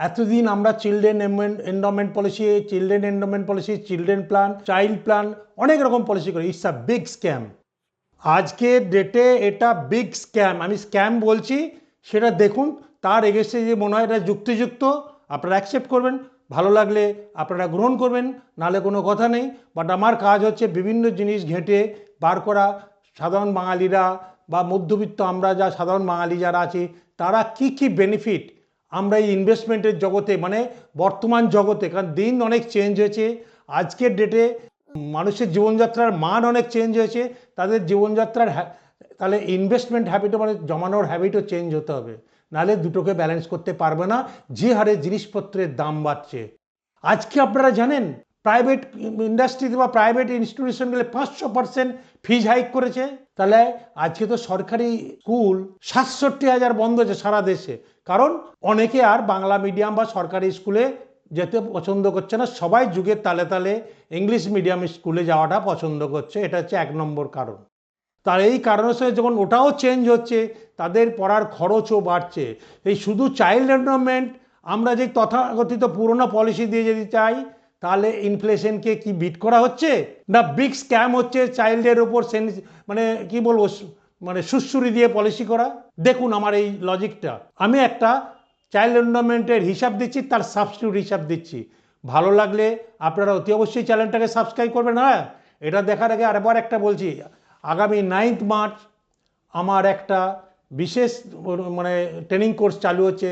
এতদিন আমরা children endowment policy children endowment policy children plan child plan অনেক রকম পলিসি করি। ইটস আ বিগ স্ক্যাম আজকের ডেটে এটা বিগ স্ক্যাম আমি স্ক্যাম বলছি, সেটা দেখুন, তার এগেস্টে যে মনে হয় এটা যুক্তিযুক্ত, আপনারা অ্যাকসেপ্ট করবেন। ভালো লাগলে আপনারা গ্রহণ করবেন নালে কোনো কথা নেই। বাট আমার কাজ হচ্ছে বিভিন্ন জিনিস ঘেঁটে বার করা। সাধারণ বাঙালিরা বা মধ্যবিত্ত আমরা যা সাধারণ বাঙালি যারা আছি, তারা কি কি বেনিফিট আমরা এই ইনভেস্টমেন্টের জগতে মানে বর্তমান জগতে, কারণ দিন অনেক চেঞ্জ হয়েছে, আজকের ডেটে মানুষের জীবনযাত্রার মান অনেক চেঞ্জ হয়েছে, তাদের জীবনযাত্রার তাহলে ইনভেস্টমেন্ট হ্যাবিটও মানে জমানোর হ্যাবিটও চেঞ্জ হতে হবে। নাহলে দুটোকে ব্যালেন্স করতে পারবে না, যে হারে জিনিসপত্রের দাম বাড়ছে। আজকে আপনারা জানেন প্রাইভেট ইন্ডাস্ট্রিতে বা প্রাইভেট ইনস্টিটিউশনগুলো পাঁচশো পার্সেন্ট ফিজ হাইক করেছে। তাহলে আজকে তো সরকারি স্কুল সাতষট্টি হাজার বন্ধ আছে সারা দেশে। কারণ অনেকে আর বাংলা মিডিয়াম বা সরকারি স্কুলে যেতে পছন্দ করছে না। সবাই যুগের তালে তালে ইংলিশ মিডিয়াম স্কুলে যাওয়াটা পছন্দ করছে। এটা হচ্ছে এক নম্বর কারণ। তার এই কারণের সঙ্গে যখন ওটাও চেঞ্জ হচ্ছে, তাদের পড়ার খরচও বাড়ছে। এই শুধু চাইল্ড ডেভেলপমেন্ট আমরা যে তথাকথিত পুরনো পলিসি দিয়ে যদি চাই তাহলে ইনফ্লেশনকে কি বিট করা হচ্ছে? না বিগ স্ক্যাম হচ্ছে চাইল্ডের ওপর মানে কি বলব মানে সুশ্রুরি দিয়ে পলিসি করা? দেখুন আমার এই লজিকটা আমি একটা চাইল্ড এনভারনমেন্টের হিসাব দিচ্ছি, তার সাবস্টিটিউট হিসাব দিচ্ছি। ভালো লাগলে আপনারা অতি অবশ্যই চ্যানেলটাকে সাবস্ক্রাইব করবেন হ্যাঁ? এটা দেখার আগে আরেকবার একটা বলছি, আগামী নাইন্থ মার্চ আমার একটা বিশেষ মানে ট্রেনিং কোর্স চালু হচ্ছে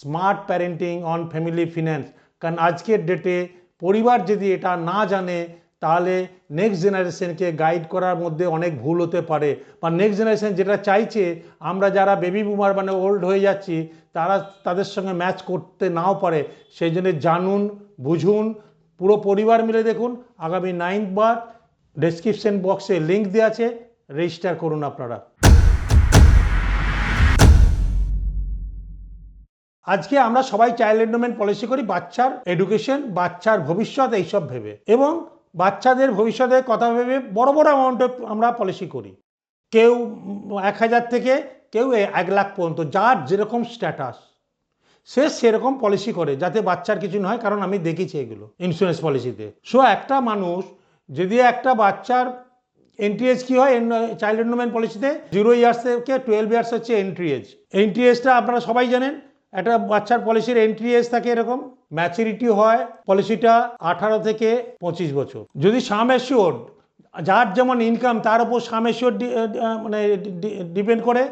smart parenting on family finance কারণ আজকের ডেটে পরিবার যদি এটা না জানে, তাহলে নেক্সট জেনারেশনকে গাইড করার মধ্যে অনেক ভুল হতে পারে। বা নেক্সট জেনারেশন যেটা চাইছে, আমরা যারা বেবি বুমার মানে ওল্ড হয়ে যাচ্ছি, তারা তাদের সঙ্গে ম্যাচ করতে নাও পারে। সেই জন্য জানুন, বুঝুন, পুরো পরিবার মিলে দেখুন। আগামী নাইন্থ বার ডেসক্রিপশন বক্সে লিঙ্ক দেওয়া আছে রেজিস্টার করুন আপনারা। আজকে আমরা সবাই চাইল্ড এন্ডোমেন্ট পলিসি করি, বাচ্চার এডুকেশন বাচ্চার ভবিষ্যৎ এইসব ভেবে এবং বাচ্চাদের ভবিষ্যতের কথা ভেবে বড় বড় অ্যামাউন্টে আমরা পলিসি করি। কেউ এক হাজার থেকে কেউ এক লাখ পর্যন্ত, যার যেরকম স্ট্যাটাস সে সেরকম পলিসি করে যাতে বাচ্চার কিছু না হয়, কারণ আমি দেখেছি এগুলো ইন্স্যুরেন্স পলিসিতে সো একটা মানুষ যদি একটা বাচ্চার এন্ট্রি এজ কী হয় চাইল্ড এন্ডোমেন্ট পলিসিতে জিরো ইয়ার্স থেকে টুয়েলভ ইয়ার্স হচ্ছে এন্ট্রি এজ এন্ট্রি এজটা আপনারা সবাই জানেন একটা বাচ্চার পলিসির এন্ট্রি এজ থাকে এরকম ম্যাচুরিটি হয় পলিসিটা আঠারো থেকে পঁচিশ বছর। যদি সাম অ্যাসিওর্ড যার যেমন ইনকাম তার উপর সাম অ্যাসিওর্ড মানে ডিপেন্ড করে।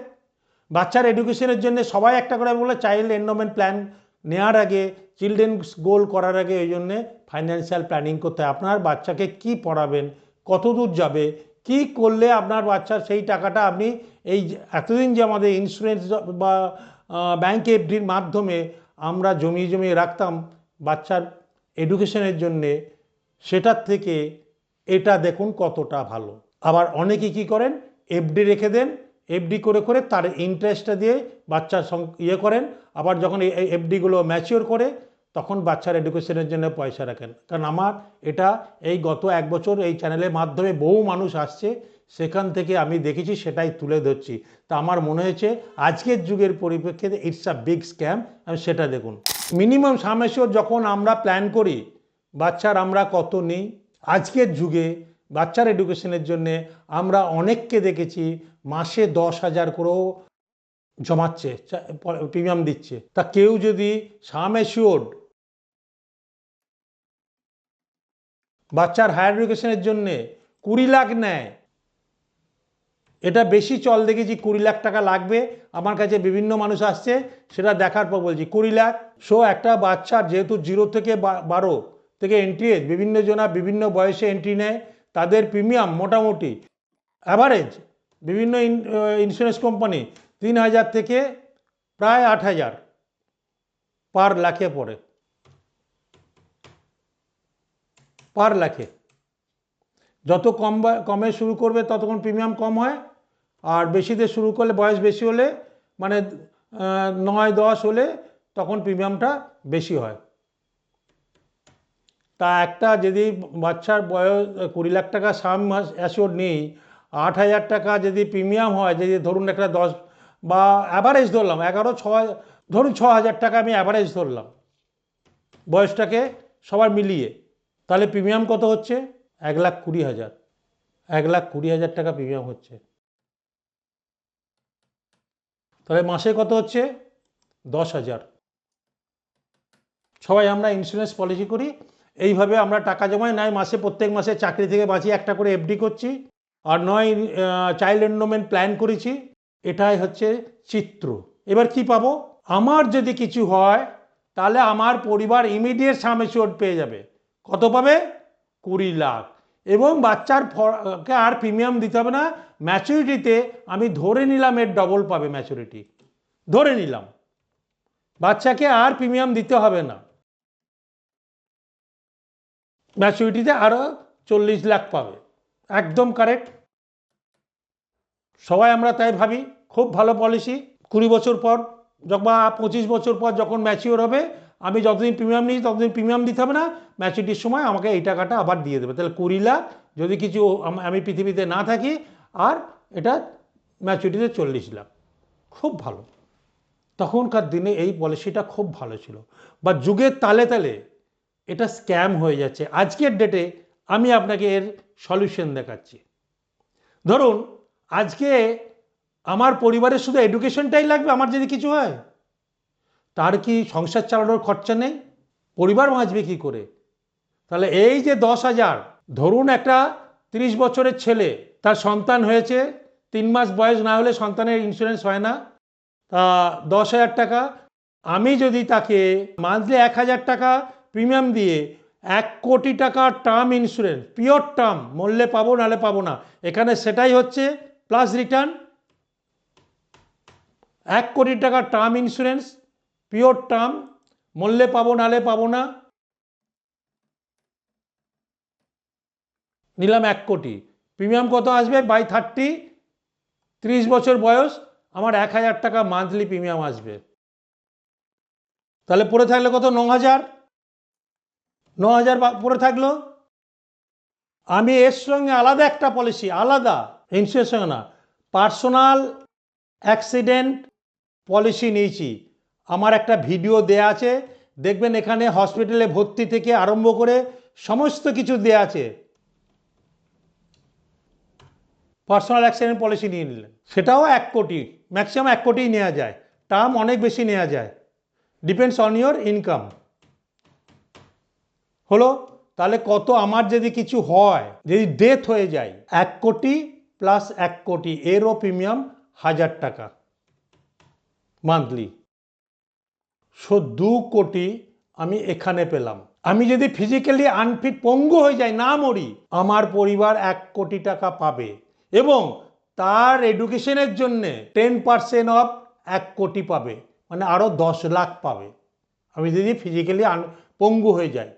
বাচ্চার এডুকেশনের জন্য সবাই একটা করে বলে চাইল্ড এন্ডোমেন্ট প্ল্যান নেওয়ার আগে চিলড্রেন্স গোল করার আগে ওই জন্যে ফাইন্যান্সিয়াল প্ল্যানিং করতে হয়। আপনার বাচ্চাকে কি পড়াবেন কত দূর যাবে, কি করলে আপনার বাচ্চার সেই টাকাটা আপনি এই এতদিন যে আমাদের ইন্স্যুরেন্স বা ব্যাংক এফডির মাধ্যমে আমরা জমিয়ে জমিয়ে রাখতাম বাচ্চার এডুকেশনের জন্যে। সেটার থেকে এটা দেখুন কতটা ভালো। আবার অনেকে কি করেন? এফডি রেখে দেন। এফডি করে করে তার ইন্টারেস্টটা দিয়ে বাচ্চার ইয়ে করেন। আবার যখন এই এফডিগুলো ম্যাচিওর করে, তখন বাচ্চার এডুকেশনের জন্য পয়সা রাখেন। কারণ আমার এটা এই গত এক বছর এই চ্যানেলের মাধ্যমে বহু মানুষ আসছে। সেখান থেকে আমি দেখেছি, সেটাই তুলে ধরছি। তা আমার মনে হয়েছে, আজকের যুগের পরিপ্রেক্ষিতে ইটস আ বিগ স্ক্যাম আমি সেটা দেখুন। মিনিমাম সামেশ্বর যখন আমরা প্ল্যান করি, বাচ্চার আমরা কত নেই, আজকের যুগে বাচ্চার এডুকেশনের জন্যে আমরা অনেককে দেখেছি, মাসে দশ হাজার করেও জমাচ্ছে প্রিমিয়াম দিচ্ছে। তা কেউ যদি সাম বাচ্চার হায়ার এডুকেশনের জন্যে কুড়ি লাখ নেয় এটা বেশি চল দেখেছি, কুড়ি লাখ টাকা লাগবে। আমার কাছে বিভিন্ন মানুষ আসছে, সেটা দেখার পর বলছি, কুড়ি লাখ? সো একটা বাচ্চার যেহেতু জিরো থেকে বারো থেকে এন্ট্রি এজ বিভিন্ন জনা বিভিন্ন বয়সে এন্ট্রি নেয়, তাদের প্রিমিয়াম মোটামুটি। অ্যাভারেজ বিভিন্ন ইন্স্যুরেন্স কোম্পানি তিন হাজার থেকে প্রায় আট হাজার পার লাখে পড়ে। পার লাখে। যত কম কমে শুরু করবে, ততক্ষণ প্রিমিয়াম কম হয়। আর বেশিতে শুরু করলে, বয়স বেশি হলে মানে নয়, দশ হলে তখন প্রিমিয়ামটা বেশি হয়। তা একটা যদি বাচ্চার বয়স কুড়ি লাখ টাকা সাম অ্যাসিওর নেই, আট হাজার টাকা যদি প্রিমিয়াম হয়, যদি ধরুন একটা দশ বা অ্যাভারেজ ধরলাম, এগারো ছ ধরুন ছ হাজার টাকা আমি অ্যাভারেজ ধরলাম। বয়সটাকে সবার মিলিয়ে, তাহলে প্রিমিয়াম কত হচ্ছে? এক লাখ কুড়ি হাজার। এক লাখ কুড়ি হাজার টাকা প্রিমিয়াম হচ্ছে। তাহলে মাসে কত হচ্ছে? দশ হাজার। সবাই আমরা ইন্স্যুরেন্স পলিসি করি। এইভাবে আমরা টাকা জমাই, নয় মাসে, প্রত্যেক মাসে চাকরি থেকে বাঁচি, একটা করে এফডি করছি। আর নয় চাইল্ড এন্ডোমেন্ট প্ল্যান করেছি। এটাই হচ্ছে চিত্র। এবার কি পাবো? আমার যদি কিছু হয়, তাহলে আমার পরিবার ইমিডিয়েট সামেশিওর পেয়ে যাবে। কত পাবে? কুড়ি লাখ। এবং বাচ্চার আর প্রিমিয়াম দিতে হবে না। ম্যাচুরিটিতে আমি ধরে নিলাম এর ডবল পাবে ম্যাচুরিটি ধরে নিলাম। বাচ্চাকে আর প্রিমিয়াম দিতে হবে না। ম্যাচুরিটিতে আরও চল্লিশ লাখ পাবে। একদম কারেক্ট সবাই আমরা তাই ভাবি, খুব ভালো পলিসি কুড়ি বছর পর যখন বা পঁচিশ বছর পর যখন ম্যাচিওর হবে, আমি যতদিন প্রিমিয়াম নিই ততদিন প্রিমিয়াম দিতে হবে না। ম্যাচুরিটির সময় আমাকে এই টাকাটা আবার দিয়ে দেবে। তাহলে কুড়ি লাখ যদি কিছু আমি পৃথিবীতে না থাকি আর এটা ম্যাচুরিটিতে চল্লিশ লাখ। খুব ভালো। তখনকার দিনে এই পলিসিটা খুব ভালো ছিল। বা যুগের তালে তালে এটা স্ক্যাম হয়ে যাচ্ছে। আজকের ডেটে আমি আপনাকে এর সলিউশন দেখাচ্ছি। ধরুন, আজকে আমার পরিবারের শুধু এডুকেশনটাই লাগবে, আমার যদি কিছু হয়? তার কি সংসার চালানোর খরচা নেই? পরিবার বাঁচবে কি করে? তাহলে এই যে দশ হাজার, ধরুন একটা তিরিশ বছরের ছেলে তার সন্তান হয়েছে, তিন মাস বয়স না হলে সন্তানের ইন্স্যুরেন্স হয় না, তা দশ হাজার টাকা। আমি যদি তাকে মান্থলি এক হাজার টাকা প্রিমিয়াম দিয়ে এক কোটি টাকা টার্ম ইন্স্যুরেন্স পিওর টার্ম মূল্যে পাবো নালে পাবো না, এখানে সেটাই হচ্ছে প্লাস রিটার্ন এক কোটি টাকা টার্ম ইন্স্যুরেন্স পিওর টার্ম মূল্যে পাবো নালে পাবো না। নিলাম এক কোটি। প্রিমিয়াম কত আসবে? বাই থার্টি ত্রিশ বছর বয়স, আমার এক হাজার টাকা মান্থলি প্রিমিয়াম আসবে। তাহলে পড়ে থাকলে কত? ন হাজার। ন হাজার পড়ে থাকল? আমি এর সঙ্গে আলাদা একটা পলিসি আলাদা ইন্স্যুরেন্স সঙ্গে না পার্সোনাল অ্যাক্সিডেন্ট পলিসি নিয়েছি। আমার একটা ভিডিও দেয়া আছে, দেখবেন এখানে হসপিটালে ভর্তি থেকে আরম্ভ করে সমস্ত কিছু দেয়া আছে। পার্সোনাল অ্যাক্সিডেন্ট পলিসি নিয়ে নিলেন। সেটাও এক কোটি ম্যাক্সিমাম এক কোটিই নেওয়া যায়। টার্ম অনেক বেশি নেওয়া যায়। ডিপেন্ডস অন ইয়োর ইনকাম হলো, তাহলে কত আমার যদি কিছু হয়, যদি ডেথ হয়ে যায়, এক কোটি প্লাস এক কোটি, এরও প্রিমিয়াম হাজার টাকা। মান্থলি সো দু কোটি আমি এখানে পেলাম। আমি যদি ফিজিক্যালি আনফিট পঙ্গু হয়ে যাই, না মরি, আমার পরিবার এক কোটি টাকা পাবে। এবং তার এডুকেশনের জন্যে টেন পার্সেন্ট অফ এক কোটি পাবে মানে আরও দশ লাখ পাবে। আমি যদি ফিজিক্যালি পঙ্গু হয়ে যাই,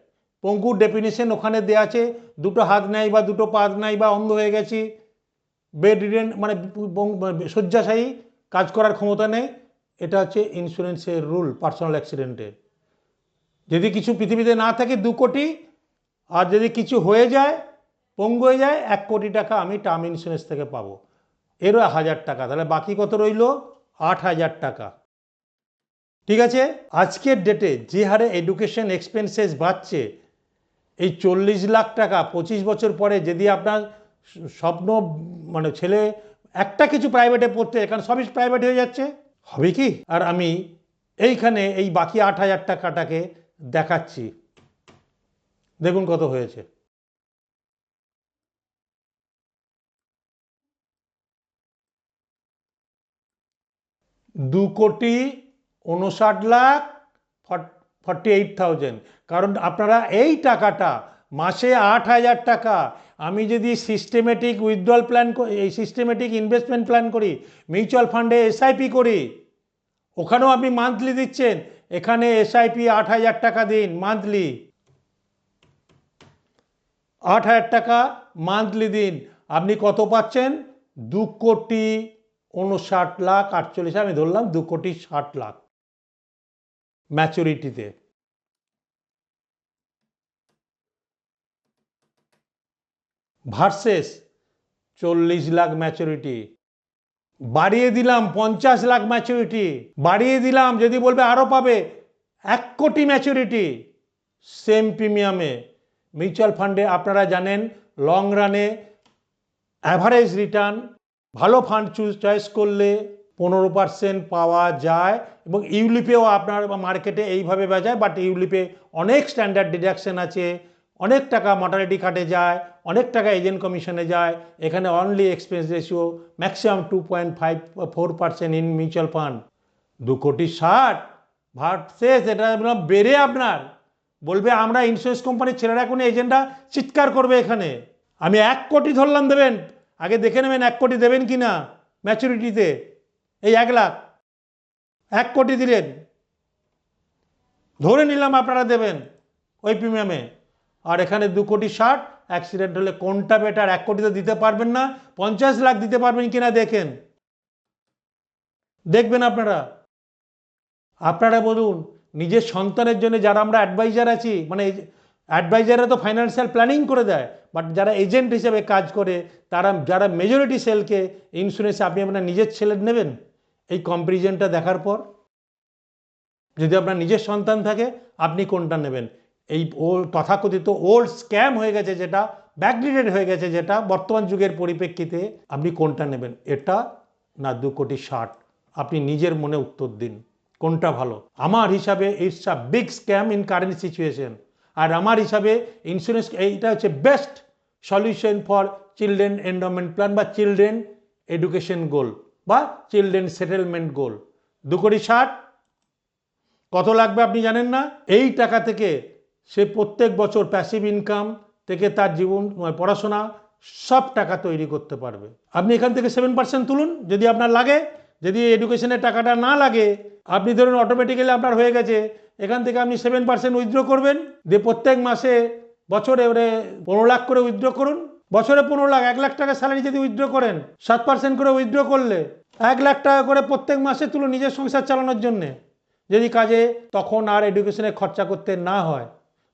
পঙ্গুর ডেফিনেশন ওখানে দেওয়া আছে, দুটো হাত নাই বা দুটো পা নাই বা অন্ধ হয়ে গেছি বেড রিডেন মানে পঙ্গু- মানে শয্যাশায়ী কাজ করার ক্ষমতা নেই, এটা হচ্ছে ইন্স্যুরেন্সের রুল পার্সোনাল অ্যাক্সিডেন্টের যদি কিছু পৃথিবীতে না থাকে দু কোটি, আর যদি কিছু হয়ে যায় পঙ্গু হয়ে যায়, এক কোটি টাকা আমি টার্ম ইন্স্যুরেন্স থেকে পাবো। এরও হাজার টাকা, তাহলে বাকি কত রইল? আট হাজার টাকা। ঠিক আছে? আজকের ডেটে যে হারে এডুকেশন এক্সপেন্সেস বাড়ছে, এই চল্লিশ লাখ টাকা পঁচিশ বছর পরে যদি আপনার স্বপ্ন মানে ছেলে একটা কিছু প্রাইভেটে পড়তে, এখানে সবই প্রাইভেট হয়ে যাচ্ছে, হবে কি? আর আমি এইখানে এই বাকি আট হাজার টাকাটাকে দেখাচ্ছি। দেখুন কত হয়েছে। দু কোটি উনষাট লাখ ফর্টি এইট থাউজেন্ড কারণ আপনারা এই টাকাটা মাসে আট হাজার টাকা আমি যদি সিস্টেমেটিক উইথড্রল প্ল্যান এই সিস্টেমেটিক ইনভেস্টমেন্ট প্ল্যান করি মিউচুয়াল ফান্ডে এসআইপি করি, ওখানেও আপনি মান্থলি দিচ্ছেন, এখানে এসআইপি আট হাজার টাকা দিন মান্থলি আট হাজার টাকা মান্থলি দিন। আপনি কত পাচ্ছেন? দু কোটি উনষাট লাখ আটচল্লিশ আমি ধরলাম দু কোটি ষাট লাখ ম্যাচুরিটিতে ভার্সেস চল্লিশ লাখ ম্যাচুরিটি বাড়িয়ে দিলাম পঞ্চাশ লাখ ম্যাচুরিটি বাড়িয়ে দিলাম, যদি বলবে আরও পাবে, এক কোটি ম্যাচুরিটি সেম প্রিমিয়ামে মিউচুয়াল ফান্ডে আপনারা জানেন লং রানে অ্যাভারেজ রিটার্ন ভালো ফান্ড চুজ চয়েস করলে পনেরো পার্সেন্ট পাওয়া যায় এবং ইউলিপেও আপনার মার্কেটে এইভাবে বাজায় বাট ইউলিপে অনেক স্ট্যান্ডার্ড ডিডাকশন আছে, অনেক টাকা মর্টালিটি কাটে যায়, অনেক টাকা এজেন্ট কমিশনে যায়, এখানে only expense ratio maximum two point five four percent in mutual fund দু কোটি ষাট শেষ, এটা বেড়ে আপনার। বলবে আমরা ইন্স্যুরেন্স কোম্পানির ছেলেরা কোনো এজেন্টরা চিৎকার করবে এখানে। আমি এক কোটি ধরলাম দেবেন। আগে দেখে নেবেন এক কোটি দেবেন কি না ম্যাচুরিটিতে এই এক লাখ। এক কোটি দিলেন। ধরে নিলাম আপনারা দেবেন ওই প্রিমিয়ামে আর এখানে দু কোটি ষাট অ্যাক্সিডেন্ট হলে কোনটা বেটার এক কোটি তো দিতে পারবেন না, পঞ্চাশ লাখ দিতে পারবেন কি না দেখেন। দেখবেন আপনারা। আপনারা বলুন, নিজের সন্তানের জন্য যারা আমরা অ্যাডভাইজার আছি মানে অ্যাডভাইজাররা তো ফাইন্যান্সিয়াল প্ল্যানিং করে দেয় বাট যারা এজেন্ট হিসেবে কাজ করে, তারা, যারা মেজরিটি সেলকে ইন্স্যুরেন্স আপনি আপনার নিজের ছেলে নেবেন? এই কম্পারিজনটা দেখার পর যদি আপনার নিজের সন্তান থাকে, আপনি কোনটা নেবেন? এই ও তথাকথিত ওল্ড স্ক্যাম হয়ে গেছে যেটা ব্যাকডেটেড হয়ে গেছে যেটা, বর্তমান যুগের পরিপ্রেক্ষিতে আপনি কোনটা নেবেন? এটা না দু কোটি ষাট। আপনি নিজের মনে উত্তর দিন। কোনটা ভালো? আমার হিসাবে it's a big scam in current situation আর আমার হিসাবে ইন্স্যুরেন্স এইটা হচ্ছে best solution for children endowment plan বা চিলড্রেন এডুকেশন গোল বা চিলড্রেন সেটেলমেন্ট গোল দু কোটি ষাট, কত লাগবে আপনি জানেন না? এই টাকা থেকে সে প্রত্যেক বছর প্যাসিভ ইনকাম থেকে তার জীবন পড়াশোনা, সব টাকা তৈরি করতে পারবে। আপনি এখান থেকে সেভেন পার্সেন্ট তুলুন, যদি আপনার লাগে, যদি এডুকেশনের টাকাটা না লাগে, আপনি ধরুন অটোমেটিক্যালি আপনার হয়ে গেছে এখান থেকে আপনি সেভেন পার্সেন্ট উইথড্র করবেন। দিয়ে প্রত্যেক মাসে বছরে ওরে পনেরো লাখ করে উইথড্র করুন। বছরে পনেরো লাখ, এক লাখ টাকা স্যালারি যদি উইথড্র করেন, সাত পার্সেন্ট করে উইথড্র করলে এক লাখ টাকা করে প্রত্যেক মাসে তুলুন নিজের সংসার চালানোর জন্যে। যদি কাজে তখন আর এডুকেশনে খরচা করতে না হয়।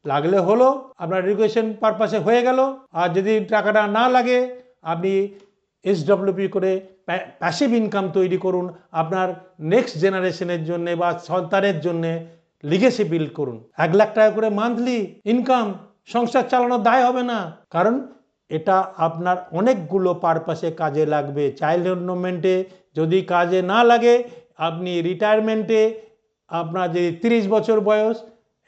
লাগলে হলো আপনার এডুকেশন পারপাসে হয়ে গেল। আর যদি টাকাটা না লাগে, আপনি এসডব্লিউপি করে প্যাসিভ ইনকাম তৈরি করুন। আপনার নেক্সট জেনারেশনের জন্যে বা সন্তানের জন্যে লিগেসি বিল্ড করুন। এক লাখ টাকা করে মান্থলি ইনকাম সংসার চালানোর দায় হবে না। কারণ এটা আপনার অনেকগুলো পারপাসে কাজে লাগবে। চাইল্ড ডেভেলপমেন্টে যদি কাজে না লাগে, আপনি রিটায়ারমেন্টে আপনার যদি তিরিশ বছর বয়স,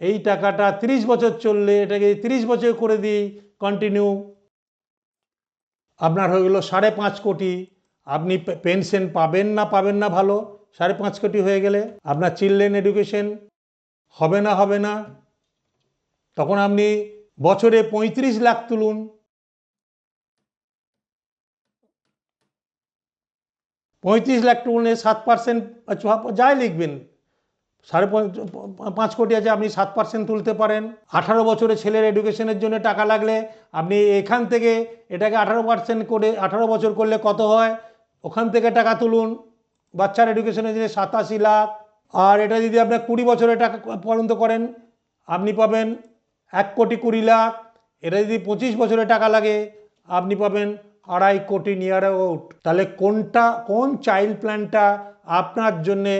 এই টাকাটা তিরিশ বছর চললে এটাকে তিরিশ বছর করে দিই কন্টিনিউ আপনার হয়ে গেলো সাড়ে পাঁচ কোটি। আপনি পেনশন পাবেন না পাবেন না ভালো, সাড়ে পাঁচ কোটি হয়ে গেলে আপনার চিলড্রেন এডুকেশন হবে না হবে না। তখন আপনি বছরে পঁয়ত্রিশ লাখ তুলুন। পঁয়ত্রিশ লাখ তুললে সাত পার্সেন্ট যাই লিখবেন, সাড়ে পাঁচ কোটি আছে, আপনি সাত পার্সেন্ট তুলতে পারেন। আঠারো বছরের ছেলের এডুকেশনের জন্য টাকা লাগলে আপনি এখান থেকে এটাকে আঠারো পার্সেন্ট করে, আঠারো বছর করলে কত হয়? ওখান থেকে টাকা তুলুন। বাচ্চার এডুকেশনের জন্য সাতাশি লাখ আর এটা যদি আপনার কুড়ি বছরের টাকা পর্যন্ত করেন, আপনি পাবেন এক কোটি কুড়ি লাখ। এটা যদি পঁচিশ বছরের টাকা লাগে, আপনি পাবেন আড়াই কোটি নিয়ার আউট। তাহলে কোনটা, কোন চাইল্ড প্ল্যানটা আপনার জন্যে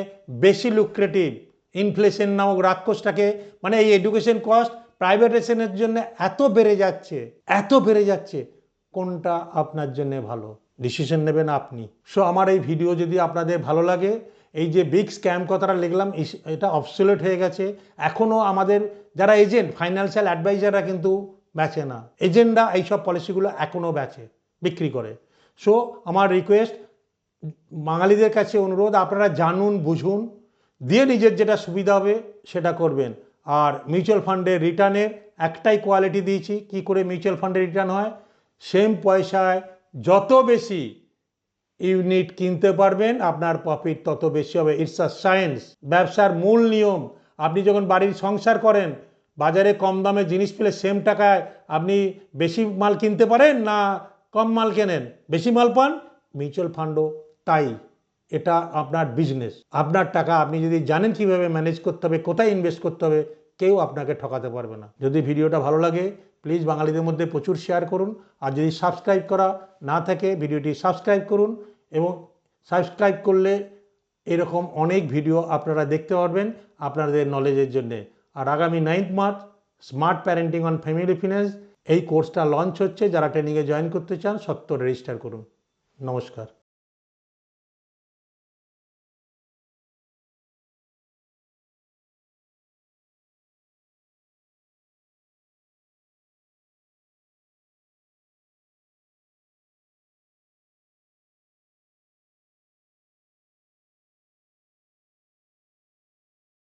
বেশি লুক্রেটিভ ইনফ্লেশন নামক রাক্ষসটাকে মানে এই এডুকেশন কস্ট প্রাইভেটেশনের জন্য এত বেড়ে যাচ্ছে, এত বেড়ে যাচ্ছে। কোনটা আপনার জন্য ভালো? ডিসিশন নেবেন আপনি। সো আমার এই ভিডিও যদি আপনাদের ভালো লাগে এই যে বিগ স্ক্যাম কথাটা লিখলাম এটা অবসোলেট হয়ে গেছে। এখনও আমাদের যারা এজেন্ট ফাইন্যান্সিয়াল অ্যাডভাইজাররা কিন্তু বেচে না। এজেন্টরা এইসব পলিসিগুলো এখনও বেচে, বিক্রি করে। সো আমার রিকোয়েস্ট বাঙালিদের কাছে অনুরোধ, আপনারা জানুন, বুঝুন, দিয়ে নিজের যেটা সুবিধা হবে সেটা করবেন। আর মিউচুয়াল ফান্ডের রিটার্নের একটাই কোয়ালিটি দিয়েছি, কি করে মিউচুয়াল ফান্ডের রিটার্ন হয়? সেম পয়সায় যত বেশি ইউনিট কিনতে পারবেন, আপনার প্রফিট তত বেশি হবে। ইটস আ সায়েন্স ব্যবসার মূল নিয়ম, আপনি যখন বাড়ির সংসার করেন, বাজারে কম দামে জিনিস পেলে সেম টাকায় আপনি বেশি মাল কিনতে পারেন না কম মাল কেনেন? বেশি মাল পান? মিউচুয়াল ফান্ডও তাই। এটা আপনার বিজনেস আপনার টাকা আপনি যদি জানেন কীভাবে ম্যানেজ করতে হবে, কোথায় ইনভেস্ট করতে হবে, কেউ আপনাকে ঠকাতে পারবে না। যদি ভিডিওটা ভালো লাগে প্লিজ বাঙালিদের মধ্যে প্রচুর শেয়ার করুন। আর যদি সাবস্ক্রাইব করা না থাকে, ভিডিওটি সাবস্ক্রাইব করুন। এবং সাবস্ক্রাইব করলে এরকম অনেক ভিডিও আপনারা দেখতে পারবেন আপনাদের নলেজের জন্যে। আর আগামী ninth March smart parenting on family finance এই কোর্সটা লঞ্চ হচ্ছে। যারা ট্রেনিংয়ে জয়েন করতে চান, সত্তর রেজিস্টার করুন। নমস্কার।